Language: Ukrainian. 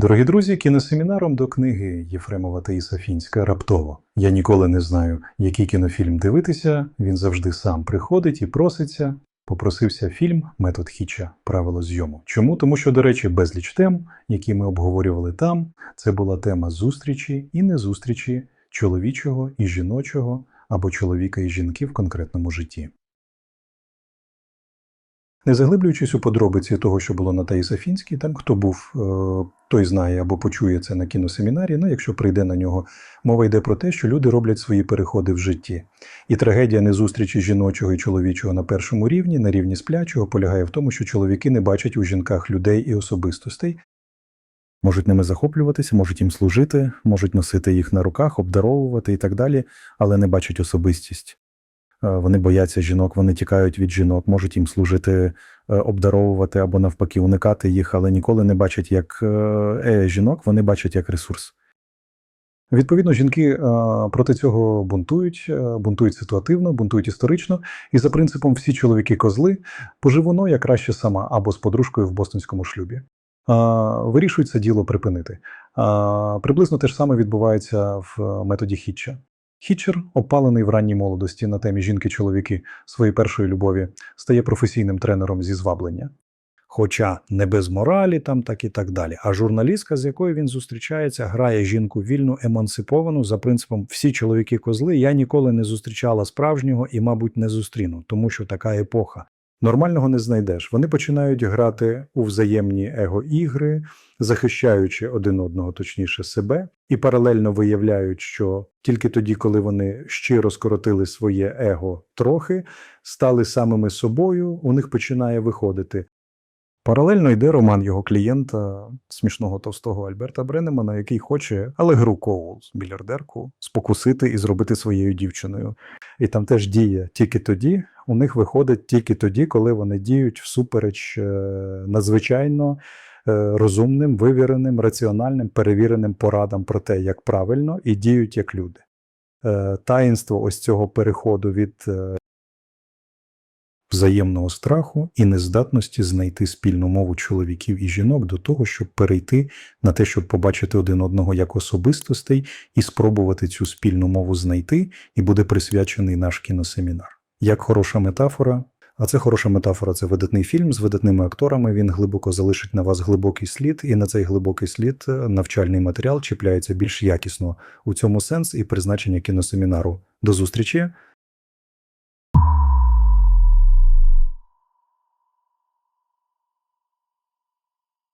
Дорогі друзі, кіносемінаром до книги Єфремова Таїса Фінська раптово. Я ніколи не знаю, який кінофільм дивитися. Він завжди сам приходить і проситься. Попросився фільм Метод Хіча Правило зйому. Чому? Тому що, до речі, безліч тем, які ми обговорювали там, це була тема зустрічі і незустрічі чоловічого і жіночого або чоловіка і жінки в конкретному житті. Не заглиблюючись у подробиці того, що було на Таїса Фінській, там хто був, е, той знає або почує це на кіносемінарі. Ну, якщо прийде на нього, мова йде про те, що люди роблять свої переходи в житті. І трагедія незустрічі жіночого і чоловічого на першому рівні, на рівні сплячого, полягає в тому, що чоловіки не бачать у жінках людей і особистостей. Можуть ними захоплюватися, можуть їм служити, можуть носити їх на руках, обдаровувати і так далі, але не бачать особистість. Е, Вони бояться жінок, вони тікають від жінок, можуть їм служити, е, обдаровувати або навпаки уникати їх, але ніколи не бачать як е, е, жінок, вони бачать як ресурс. Відповідно, жінки проти цього бунтують, бунтують ситуативно, бунтують історично, і за принципом всі чоловіки козли, поживоно я краще сама або з подружкою в бостонському шлюбі. Вирішують це діло припинити. Приблизно те ж саме відбувається в методі Хітча. Хітчер, опалений в ранній молодості на темі жінки-чоловіки своєї першої любові, стає професійним тренером зі зваблення. Хоча не без моралі, там так і так далі. А журналістка, з якою він зустрічається, грає жінку вільну, емансиповану за принципом всі чоловіки козли. Я ніколи не зустрічала справжнього і, мабуть, не зустріну, тому що така епоха. Нормального не знайдеш. Вони починають грати у взаємні его-ігри, захищаючи один одного, точніше себе, і паралельно виявляють, що тільки тоді, коли вони щиро скоротили своє его трохи, стали самими собою, у них починає виходити. Паралельно йде роман його клієнта, смішного товстого Альберта Бренемана, який хоче Алегру Коулс, мільярдерку, спокусити і зробити своєю дівчиною. І там теж діє тільки тоді, у них виходить тільки тоді, коли вони діють всупереч е, надзвичайно е, розумним, вивіреним, раціональним, перевіреним порадам про те, як правильно, і діють як люди. Е, Таїнство ось цього переходу від взаємного страху і нездатності знайти спільну мову чоловіків і жінок до того, щоб перейти на те, щоб побачити один одного як особистостей і спробувати цю спільну мову знайти, і буде присвячений наш кіносемінар. Як хороша метафора, а це хороша метафора, це видатний фільм з видатними акторами. Він глибоко залишить на вас глибокий слід, і на цей глибокий слід е, навчальний матеріал чіпляється більш якісно. У цьому сенс і призначення кіносемінару. До зустрічі!